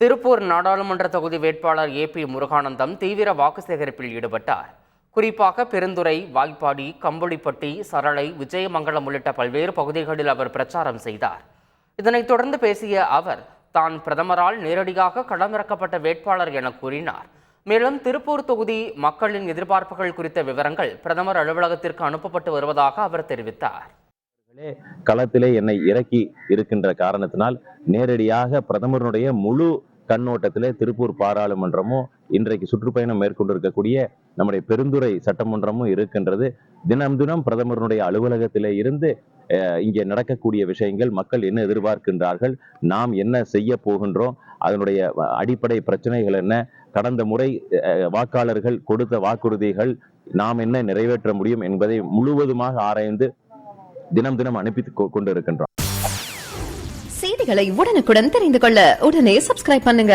திருப்பூர் நாடாளுமன்ற தொகுதி வேட்பாளர் ஏ பி முருகானந்தம் தீவிர வாக்கு சேகரிப்பில் ஈடுபட்டார். குறிப்பாக பெருந்துறை வாய்ப்பாடி கம்பளிப்பட்டி சரளை விஜயமங்கலம் உள்ளிட்ட பல்வேறு பகுதிகளில் அவர் பிரச்சாரம் செய்தார். இதனைத் தொடர்ந்து பேசிய அவர் தான் பிரதமரால் நேரடியாக களமிறக்கப்பட்ட வேட்பாளர் என கூறினார். மேலும் திருப்பூர் தொகுதி மக்களின் எதிர்பார்ப்புகள் குறித்த விவரங்கள் பிரதமர் அலுவலகத்திற்கு அனுப்பப்பட்டு வருவதாக அவர் தெரிவித்தார். அவர்களே களத்திலே என்னை இறக்கி இருக்கின்ற காரணத்தினால் நேரடியாக பிரதமருடைய முழு கண்ணோட்டத்திலே திருப்பூர் பாராளுமன்றமும் இன்றைக்கு சுற்றுப்பயணம் மேற்கொண்டிருக்கக்கூடிய நம்முடைய பெருந்துறை சட்டமன்றமும் இருக்கின்றது. தினம் தினம் பிரதமருடைய அலுவலகத்திலே இருந்து இங்கே நடக்கக்கூடிய விஷயங்கள் மக்கள் என்ன எதிர்பார்க்கின்றார்கள் நாம் என்ன செய்ய போகின்றோம் அதனுடைய அடிப்படை பிரச்சனைகள் என்ன கடந்த முறை வாக்காளர்கள் கொடுத்த வாக்குறுதிகள் நாம் என்ன நிறைவேற்ற முடியும் என்பதை முழுவதுமாக ஆராய்ந்து தினம் தினம் அனுப்பி கொண்டு இருக்கின்றோம் செய்திகளை உடனுக்குடன் தெரிந்து கொள்ள உடனே சப்ஸ்கிரைப் பண்ணுங்க.